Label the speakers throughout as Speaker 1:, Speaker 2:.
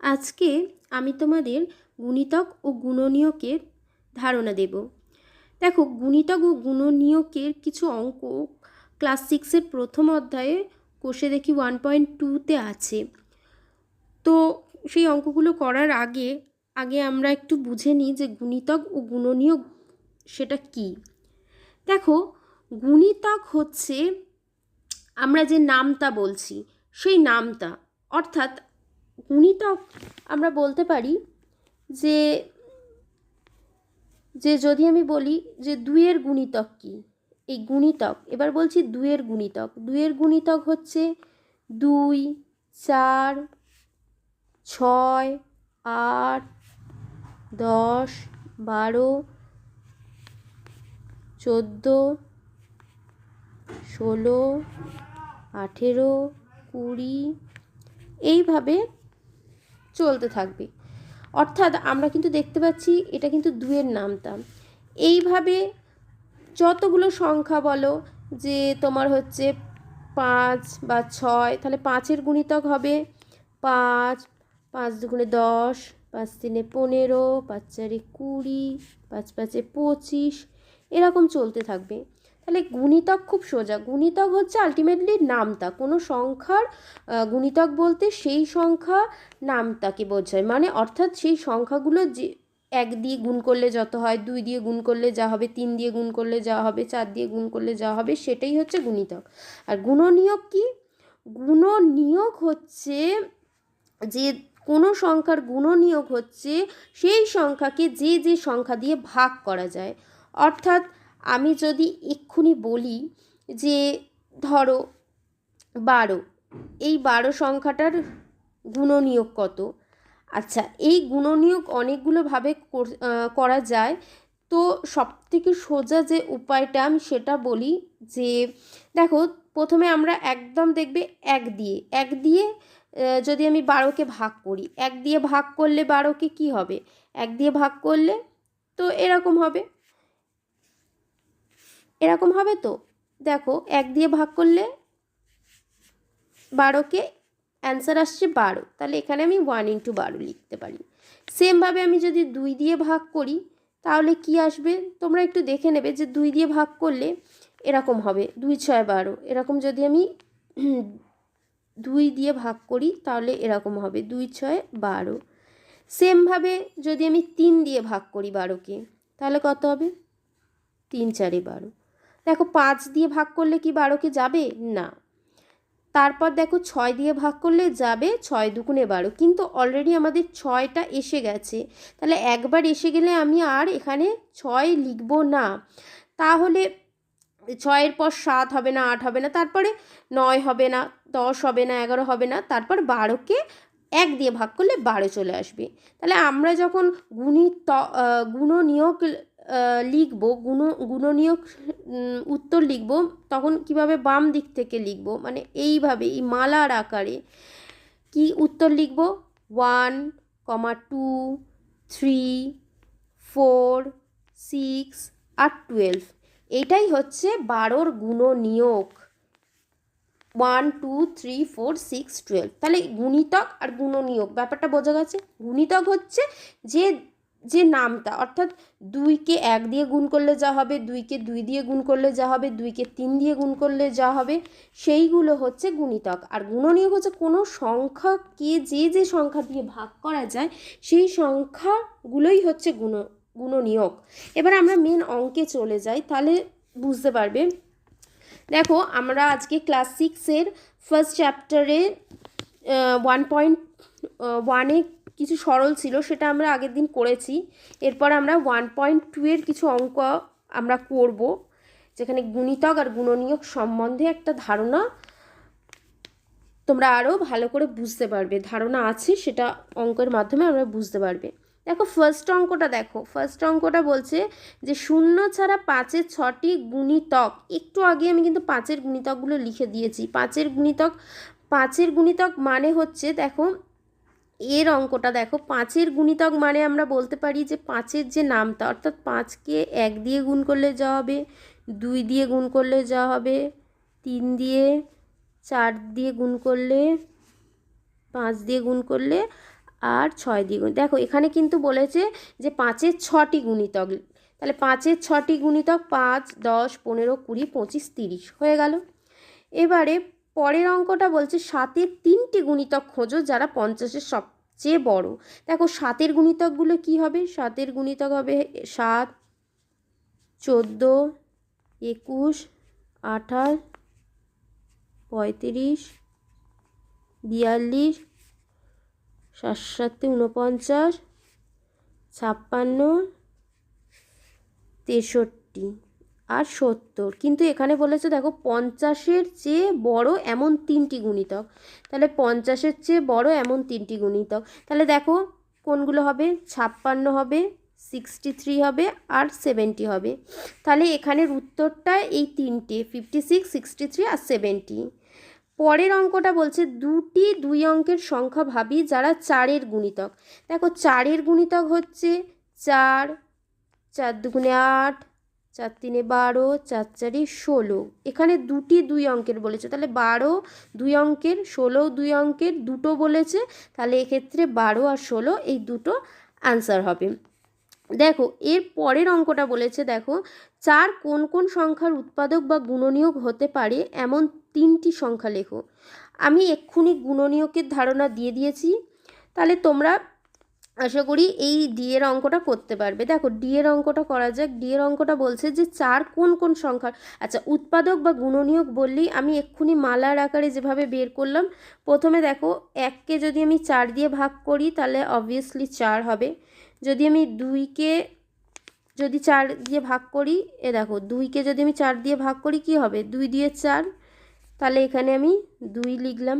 Speaker 1: আজকে আমি তোমাদের গুণিতক ও গুণনীয়কের ধারণা দেব। দেখো, গুণিতক ও গুণনীয়কের কিছু অঙ্ক ক্লাস সিক্সের প্রথম অধ্যায়ে কোষে দেখি ওয়ান পয়েন্ট টুতে আছে। তো সেই অঙ্কগুলো করার আগে আগে আমরা একটু বুঝে নিই যে গুণিতক ও গুণনীয়ক সেটা কি। দেখো, গুণিতক হচ্ছে আমরা যে নামতা বলছি, সেই নামতা অর্থাৎ গুণিতক আমরা বলতে পারি যে যে যদি আমি বলি যে দুয়ের গুণিতক কি? এই গুণিতক, এবার বলছি দুয়ের গুণিতক। দুইয়ের গুণিতক হচ্ছে দুই, চার, ছয়, আট, দশ, বারো, চোদ্দ, ষোলো, আঠেরো, কুড়ি। এইভাবে চলতে থাকবে। অর্থাৎ আমরা কিন্তু দেখতে পাচ্ছি এটা কিন্তু দুয়ের নামতাম এইভাবে যতগুলো সংখ্যা বলো যে তোমার হচ্ছে পাঁচ বা ছয়, তাহলে পাঁচের গুণিতক হবে পাঁচ পাঁচ দুগুণে দশ, পাঁচ তিনে পনেরো, পাঁচ চারে কুড়ি, পাঁচ পাঁচে পঁচিশ, এরকম চলতে থাকবে। তাহলে গুণিতক খুব সোজা। গুণিতক হচ্ছে আলটিমেটলি নামতা। কোনো সংখ্যার গুণিতক বলতে সেই সংখ্যা নামতাকে বোঝায়। মানে অর্থাৎ সেই সংখ্যাগুলো যে এক দিয়ে গুণ করলে যত হয়, দুই দিয়ে গুণ করলে যা হবে, তিন দিয়ে গুণ করলে যা হবে, চার দিয়ে গুণ করলে যা হবে, সেটাই হচ্ছে গুণিতক। আর গুণনীয়ক কি? গুণনীয়ক হচ্ছে যে কোনো সংখ্যার গুণনীয়ক হচ্ছে সেই সংখ্যাকে যে যে সংখ্যা দিয়ে ভাগ করা যায়। অর্থাৎ আমি যদি এক্ষুনি বলি যে, ধরো বারো, এই বারো সংখ্যাটার গুণনীয়ক কত? আচ্ছা এই গুণনীয়ক অনেকগুলোভাবে করা যায়। তো সবথেকে সোজা যে উপায়টা আমি সেটা বলি যে, দেখো, প্রথমে আমরা একদম দেখবে এক দিয়ে এক দিয়ে যদি আমি বারোকে ভাগ করি, এক দিয়ে ভাগ করলে বারোকে কি হবে? এক দিয়ে ভাগ করলে তো এরকম হবে। এরকম হবে তো? দেখো, এক দিয়ে ভাগ করলে বারোকে অ্যান্সার আসছে বারো। তাহলে এখানে আমি ওয়ান ইন্টু বারো লিখতে পারি। সেমভাবে আমি যদি দুই দিয়ে ভাগ করি, তাহলে কি আসবে? তোমরা একটু দেখে নেবে যে দুই দিয়ে ভাগ করলে এরকম হবে। দুই ছয় বারো। এরকম যদি আমি দুই দিয়ে ভাগ করি, তাহলে এরকম হবে। দুই ছয় বারো। সেমভাবে যদি আমি তিন দিয়ে ভাগ করি বারোকে, তাহলে কত হবে? তিন চারে বারো। দেখো পাঁচ দিয়ে ভাগ করলে কি বারোকে যাবে? না। তারপর দেখো ছয় দিয়ে ভাগ করলে যাবে ছয় দুগুণে বারো। কিন্তু অলরেডি আমাদের ছয়টা এসে গেছে। তাহলে একবার এসে গেলে আমি আর এখানে ছয় লিখব না। তাহলে ছয়ের পর সাত হবে না, আট হবে না, তারপরে নয় হবে না, দশ হবে না, এগারো হবে না, তারপর বারোকে এক দিয়ে ভাগ করলে বারো চলে আসবে। তাহলে আমরা যখন গুণিত গুণনীয়ক লিখব, গুণ, গুণনীয়ক উত্তর লিখব, তখন কীভাবে বাম দিক থেকে লিখব? মানে এইভাবে, এই মালার আকারে কি উত্তর লিখব? One comma two three four six আর টুয়েলভ এটাই হচ্ছে বারোর গুণনীয়ক। One two three four six twelve তাহলে গুণিতক আর গুণনীয়ক, ব্যাপারটা বোঝা গেছে? গুণিতক হচ্ছে যে যে নামটা, অর্থাৎ দুইকে এক দিয়ে গুণ করলে যা হবে, দুইকে দুই দিয়ে গুণ করলে যা হবে, দুইকে তিন দিয়ে গুণ করলে যা হবে, সেইগুলো হচ্ছে গুণিতক। আর গুণনীয়ক হচ্ছে কোনো সংখ্যাকে যে যে সংখ্যা দিয়ে ভাগ করা যায়, সেই সংখ্যাগুলোই হচ্ছে গুণ, গুণনীয়ক। এবার আমরা মেন অঙ্কে চলে যাই, তাহলে বুঝতে পারবে। দেখো, আমরা আজকে ক্লাস সিক্সের ফার্স্ট চ্যাপ্টারে ওয়ান পয়েন্ট ওয়ানে কিছু সরল ছিল, সেটা আমরা আগের দিন করেছি। এরপর আমরা ওয়ান পয়েন্ট টু এর কিছু অঙ্ক আমরা করব, যেখানে গুণিতক আর গুণনীয়ক সম্বন্ধে একটা ধারণা তোমরা আরও ভালো করে বুঝতে পারবে। ধারণা আছে, সেটা অঙ্কের মাধ্যমে আমরা বুঝতে পারবে। দেখো ফার্স্ট অঙ্কটা দেখো। ফার্স্ট অঙ্কটা বলছে যে, শূন্য ছাড়া পাঁচের ছটি গুণিতক, একটু আগে আমি কিন্তু পাঁচের গুণিতকগুলো লিখে দিয়েছি। পাঁচের গুণিতক পাঁচের গুণিতক মানে হচ্ছে, দেখো এর অঙ্কটা দেখো, পাঁচের গুণিতক মানে আমরা বলতে পারি যে পাঁচের যে নামটা অর্থাৎ পাঁচকে এক দিয়ে গুণ করলে যা হবে, দুই দিয়ে গুণ করলে যা হবে, তিন দিয়ে চার দিয়ে গুণ করলে পাঁচ দিয়ে গুণ করলে আর ছয় দিয়ে গুণ, দেখো এখানে কিন্তু বলেছে যে পাঁচের ছটি গুণিতক, তাহলে পাঁচের ছটি গুণিতক পাঁচ, দশ, পনেরো, কুড়ি, পঁচিশ, তিরিশ, হয়ে গেল। এবারে পরের অঙ্কটা বলছে সাতের তিনটি গুণিতক খোঁজো যারা পঞ্চাশের সবচেয়ে বড়। দেখো সাতের গুণিতকগুলো কি হবে? সাতের গুণিতক হবে সাত, চোদ্দ, একুশ, আঠাশ, পঁয়ত্রিশ, বিয়াল্লিশ সাত উনপঞ্চাশ ছাপ্পান্ন, তেষট্টি। আর সত্তর। কিন্তু এখানে বলেছে, দেখো, পঞ্চাশের চেয়ে বড় এমন তিনটি গুণিতক। তাহলে পঞ্চাশের চেয়ে বড় এমন তিনটি গুণিতক। তাহলে দেখো, কোনগুলো হবে? ছাপ্পান্ন হবে সিক্সটি থ্রি হবে, আর সেভেন্টি হবে। তাহলে এখানের উত্তরটা এই তিনটে ফিফটি সিক্স সিক্সটি থ্রি আর সেভেন্টি পরের অঙ্কটা বলছে, দুটি দুই অঙ্কের সংখ্যা ভাবি যারা চারের গুণিতক। দেখো, চারের গুণিতক হচ্ছে চার চার দুগুণে আট চার তিনে বারো, চার চারি ষোলো। এখানে দুটি দুই অঙ্কের বলেছে। তাহলে বারো দুই অঙ্কের, ষোলো দুই অঙ্কের দুটো বলেছে। তাহলে এক্ষেত্রে বারো আর ষোলো এই দুটো আনসার হবে। দেখো, এর পরের অঙ্কটা বলেছে, দেখো, চার কোন কোন সংখ্যার উৎপাদক বা গুণনীয়ক হতে পারে এমন তিনটি সংখ্যা লেখো। আমি এক্ষুনি গুণনীয়কের ধারণা দিয়ে দিয়েছি। তাহলে তোমরা আশা করি এই ডি এর অঙ্কটা করতে পারবে। দেখো ডি এর অঙ্কটা করা যাক। ডি এর অঙ্কটা বলছে যে চার কোন কোন সংখ্যার আচ্ছা উৎপাদক বা গুণনীয়ক বললেই আমি এক্ষুনি মালার আকারে যেভাবে বের করলাম, প্রথমে দেখো, এককে যদি আমি চার দিয়ে ভাগ করি, তাহলে অবভিয়াসলি চার হবে। যদি আমি দুইকে যদি চার দিয়ে ভাগ করি, এ দেখো, দুইকে যদি আমি চার দিয়ে ভাগ করি, কি হবে? দুই দিয়ে চার, তাহলে এখানে আমি দুই লিখলাম।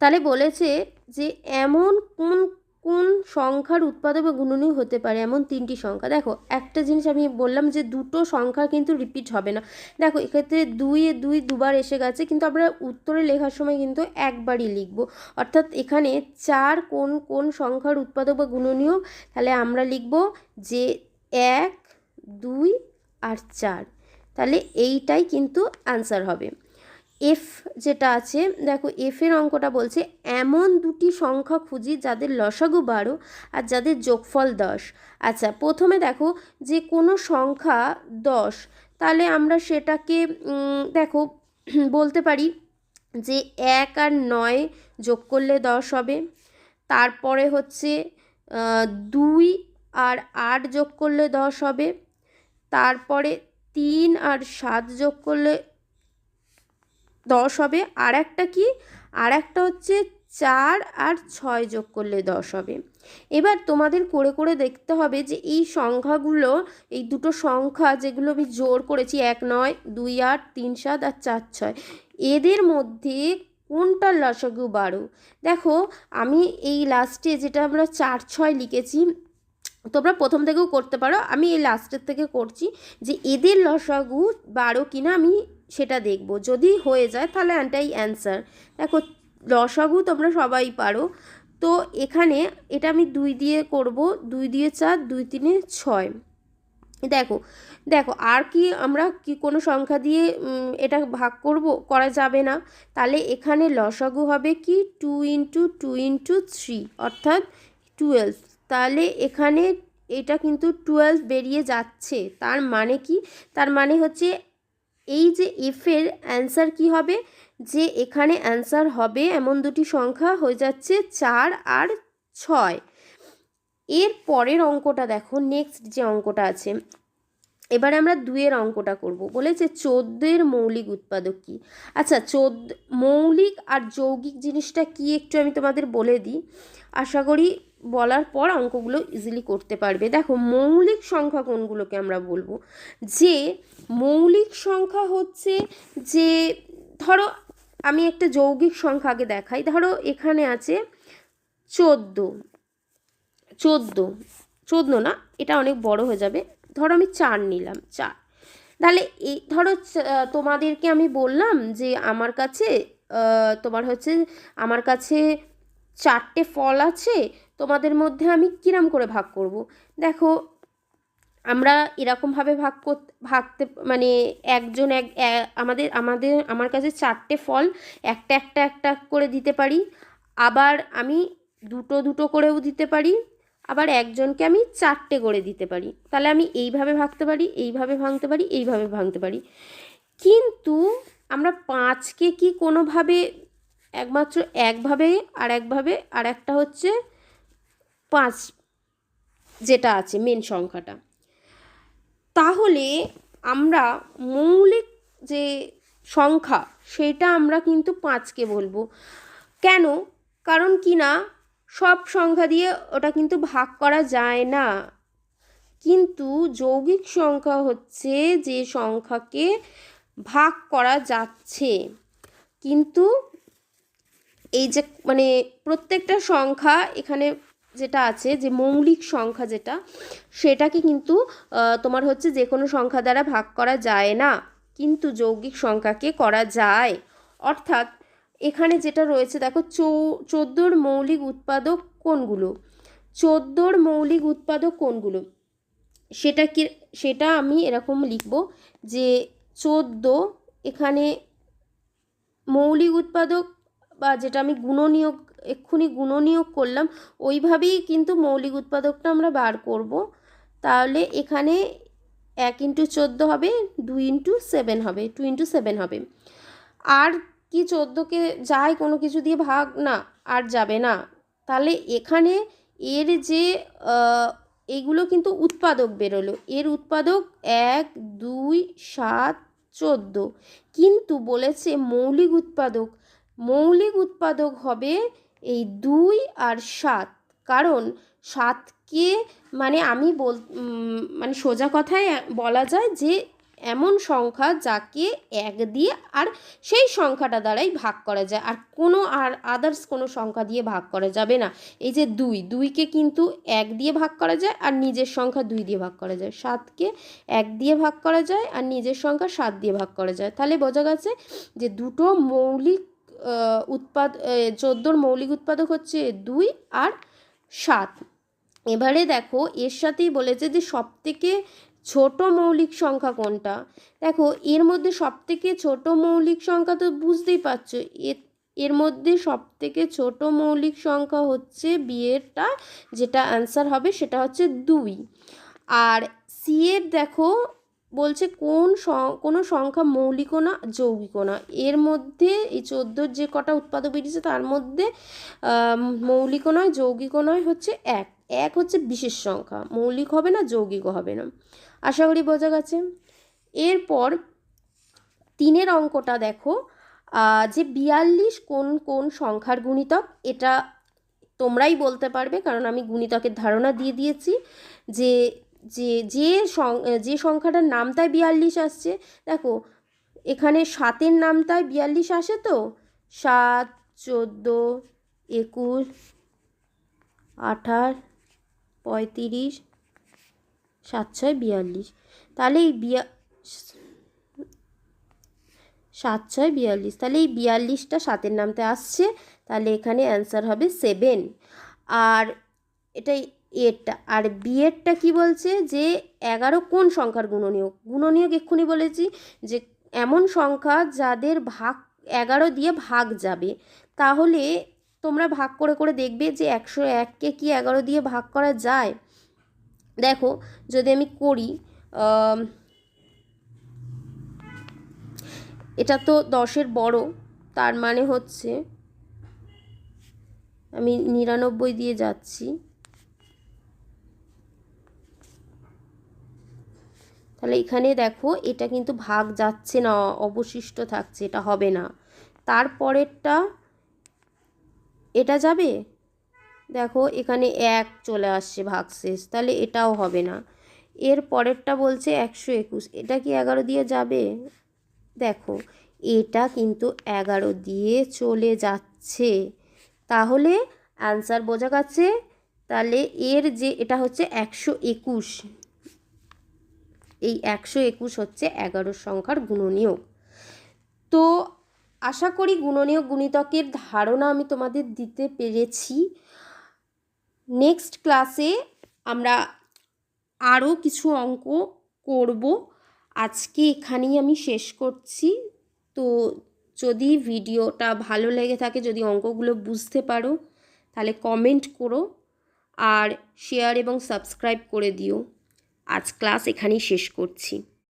Speaker 1: তাহলে বলেছে যে এমন কোন কোন সংখ্যার উৎপাদক বা গুণনীয় হতে পারে এমন তিনটি সংখ্যা। দেখো, একটা জিনিস আমি বললাম যে দুটো সংখ্যা কিন্তু রিপিট হবে না। দেখো, এক্ষেত্রে দুই এ দুই দুবার এসে গেছে, কিন্তু আমরা উত্তরে লেখার সময় কিন্তু একবারই লিখব। অর্থাৎ এখানে চার কোন কোন সংখ্যার উৎপাদক বা গুণনীয়, তাহলে আমরা লিখব যে এক, দুই আর চার। তাহলে এইটাই কিন্তু আনসার হবে। এফ যেটা আছে, দেখো এফের অঙ্কটা বলছে এমন দুটি সংখ্যা খুঁজি যাদের লসাগু বারো আর যাদের যোগফল দশ। আচ্ছা প্রথমে দেখো যে কোনো সংখ্যা দশ, তাহলে আমরা সেটাকে দেখো বলতে পারি যে এক আর নয় যোগ করলে দশ হবে, তারপরে হচ্ছে দুই আর আট যোগ করলে দশ হবে, তারপরে তিন আর সাত যোগ করলে দশ হবে। আর একটা কি? আর একটা হচ্ছে চার আর ছয় যোগ করলে দশ হবে। এবার তোমাদের করে করে দেখতে হবে যে এই সংখ্যাগুলো, এই দুটো সংখ্যা যেগুলো আমি জোর করেছি, এক নয়, দুই আট, তিন সাত আর চার ছয়, এদের মধ্যে কোনটার লসাগু বারো দেখো, আমি এই লাস্টে যেটা আমরা চার ছয় লিখেছি তোমরা প্রথম থেকেও করতে পারো। আমি এই লাস্টের থেকে করছি যে এদের লসাগু বারো কিনা আমি সেটা দেখব। যদি হয়ে যায় তাহলে এটাই অ্যান্সার দেখো, লসাগু তোমরা সবাই পারো। তো এখানে এটা আমি দুই দিয়ে করব, দুই দিয়ে চার, দুই তিনে ছয়। দেখো দেখো, আর কি আমরা কি কোনো সংখ্যা দিয়ে এটা ভাগ করব, করা যাবে না। তাহলে এখানে লসাগু হবে কি? Two into two into three অর্থাৎ টুয়েলভ তাহলে এখানে এটা কিন্তু টুয়েলভ বেরিয়ে যাচ্ছে। তার মানে কি? তার মানে হচ্ছে এই যে এফের অ্যান্সার কি হবে? যে এখানে অ্যান্সার হবে এমন দুটি সংখ্যা হয়ে যাচ্ছে চার আর ছয়। এর পরের অঙ্কটা দেখো নেক্সট যে অঙ্কটা আছে, এবারে আমরা দুয়ের অঙ্কটা করব। বলেছে চোদ্দের মৌলিক উৎপাদক কী? আচ্ছা চোদ্দ, মৌলিক আর যৌগিক জিনিসটা কি একটু আমি তোমাদের বলে দিই। আশা করি বলার পর অঙ্কগুলো ইজিলি করতে পারবে। দেখো, মৌলিক সংখ্যা কোনগুলোকে আমরা বলব? যে মৌলিক সংখ্যা হচ্ছে যে, ধরো আমি একটা যৌগিক সংখ্যা আগে দেখাই। ধরো এখানে আছে চোদ্দ। চোদ্দ। চোদ্দ না, এটা অনেক বড় হয়ে যাবে। ধরো আমি চার নিলাম, চার। তাহলে এই ধরো তোমাদেরকে আমি বললাম যে আমার কাছে তোমার হচ্ছে, আমার কাছে চারটে ফল আছে, তোমাদের মধ্যে আমি কিরাম করে ভাগ করব? দেখো, আমরা এরকমভাবে ভাগ করতে ভাগতে মানে একজন এক আমাদের আমাদের, আমার কাছে চারটে ফল, একটা একটা একটা করে দিতে পারি। আবার আমি দুটো দুটো করেও দিতে পারি। আবার একজনকে আমি চারটে করে দিতে পারি। তাহলে আমি এইভাবে ভাগতে পারি, এইভাবে ভাঙতে পারি, এইভাবে ভাঙতে পারি। কিন্তু আমরা পাঁচকে কি কোনোভাবে একমাত্র একভাবে আর একভাবে আর একটা হচ্ছে পাঁচ যেটা আছে মেন সংখ্যাটা। তাহলে আমরা মৌলিক যে সংখ্যা সেটা আমরা কিন্তু পাঁচকে বলব। কেন? কারণ কি না? সব সংখ্যা দিয়ে ওটা কিন্তু ভাগ করা যায় না। কিন্তু যৌগিক সংখ্যা হচ্ছে যে সংখ্যাকে ভাগ করা যাচ্ছে। কিন্তু এই যে মানে প্রত্যেকটা সংখ্যা এখানে যেটা আছে, যে মৌলিক সংখ্যা যেটা, সেটাকে কিন্তু তোমার হচ্ছে যে কোনো সংখ্যা দ্বারা ভাগ করা যায় না। কিন্তু যৌগিক সংখ্যাকে করা যায়। অর্থাৎ এখানে যেটা রয়েছে, দেখো চৌ, চোদ্দোর মৌলিক উৎপাদক কোনগুলো? চোদ্দোর মৌলিক উৎপাদক কোনগুলো? সেটা কি সেটা আমি এরকম লিখব যে চোদ্দ এখানে মৌলিক উৎপাদক বা যেটা আমি গুণনীয়ক এক্ষুনি গুণনীয়ক করলাম ওইভাবেই কিন্তু মৌলিক উৎপাদকটা আমরা বার করব। তাহলে এখানে এক ইন্টু চোদ্দ হবে দুই ইন্টু সেভেন হবে টু ইন্টু সেভেন হবে। আর কি চোদ্দোকে যায় কোনো কিছু দিয়ে ভাগ? না আর যাবে না। তাহলে এখানে এর যে আহ, এইগুলো কিন্তু উৎপাদক বেরোলো। এর উৎপাদক এক দুই সাত চোদ্দ। কিন্তু বলেছে মৌলিক উৎপাদক মৌলিক উৎপাদক হবে এই দুই আর সাত। কারণ সাতকে মানে আমি বল মানে সোজা কথায় বলা যায় যে এমন সংখ্যা যাকে এক দিয়ে আর সেই সংখ্যাটা দ্বারাই ভাগ করা যায়। আর কোনো আর আদার্স কোনো সংখ্যা দিয়ে ভাগ করা যাবে না। এই যে দুই, দুইকে কিন্তু এক দিয়ে ভাগ করা যায় আর নিজের সংখ্যা দুই দিয়ে ভাগ করা যায়। সাতকে এক দিয়ে ভাগ করা যায় আর নিজের সংখ্যা সাত দিয়ে ভাগ করা যায়। তাহলে বোঝা গেছে যে দুটো মৌলিক উৎপাদ চোদ্দোর মৌলিক উৎপাদক হচ্ছে দুই আর সাত। এবারে দেখো, এর সাথেই বলেছে যে সবথেকে ছোট মৌলিক সংখ্যা কোনটা? দেখো, এর মধ্যে সবথেকে ছোট মৌলিক সংখ্যা তো বুঝতেই পারছ এর মধ্যে সবথেকে ছোট মৌলিক সংখ্যা হচ্ছে বিয়েরটা যেটা অ্যান্সার হবে সেটা হচ্ছে দুই। আর সি এর দেখো বলছে কোন কোনো সংখ্যা মৌলিকও না, যৌগিকও না। এর মধ্যে এই চোদ্দোর যে কটা উৎপাদক বেরিয়েছে, তার মধ্যে মৌলিকও নয়, যৌগিকও নয়, হচ্ছে এক। এক হচ্ছে বিশেষ সংখ্যা। মৌলিক হবে না, যৌগিকও হবে না। আশা করি বোঝা গেছে। এরপর তিনের অঙ্কটা দেখো যে বিয়াল্লিশ কোন কোন সংখ্যার গুণিতক, এটা তোমরাই বলতে পারবে, কারণ আমি গুণিতকের ধারণা দিয়ে দিয়েছি যে যে যে সং- যে সংখ্যাটার নামটায় বিয়াল্লিশ আসছে, দেখো, এখানে সাতের নামটায় বিয়াল্লিশ আসে তো? সাত, চোদ্দ, একুশ, আঠাশ, পঁয়ত্রিশ, সাত, ছয়, বিয়াল্লিশ। তাহলে এই বিয়া, সাত, ছয়, বিয়াল্লিশ, তাহলে এই বিয়াল্লিশটা সাতের নামতে আসছে, তাহলে এখানে অ্যান্সার হবে সেভেন। আর এটাই এরটা। আর বিয়েরটা কি বলছে? যে এগারো কোন সংখ্যার গুণনীয়ক? গুণনীয়ক এক্ষুনি বলেছি যে এমন সংখ্যা যাদের ভাগ এগারো দিয়ে ভাগ যাবে, তাহলে তোমরা ভাগ করে করে দেখবে যে একশো এককে কি এগারো দিয়ে ভাগ করা যায়? দেখো, যদি আমি করি এটা তো দশের বড়, তার মানে হচ্ছে আমি নিরানব্বই দিয়ে যাচ্ছি। তাহলে এখানে দেখো, এটা কিন্তু ভাগ যাচ্ছে না, অবশিষ্ট থাকছে, এটা হবে না। তারপরেরটা এটা যাবে? দেখো, এখানে এক চলে আসছে ভাগ শেষ, তাহলে এটাও হবে না। এর পরেরটা বলছে একশো একুশ, এটা কি এগারো দিয়ে যাবে? দেখো, এটা কিন্তু এগারো দিয়ে চলে যাচ্ছে। তাহলে অ্যান্সার বোঝা গেছে, তাহলে এর যে, এটা হচ্ছে একশো একুশ। এই একশো একুশ হচ্ছে এগারো সংখ্যার গুণনীয়ক। তো আশা করি গুণনীয়ক গুণিতকের ধারণা আমি তোমাদের দিতে পেরেছি। নেক্সট ক্লাসে আমরা আরও কিছু অঙ্ক করব। আজকে এখানেই আমি শেষ করছি। তো যদি ভিডিওটা ভালো লেগে থাকে, যদি অঙ্কগুলো বুঝতে পারো, তাহলে কমেন্ট করো আর শেয়ার এবং সাবস্ক্রাইব করে দিও। আজ ক্লাস এখানেই শেষ করছি।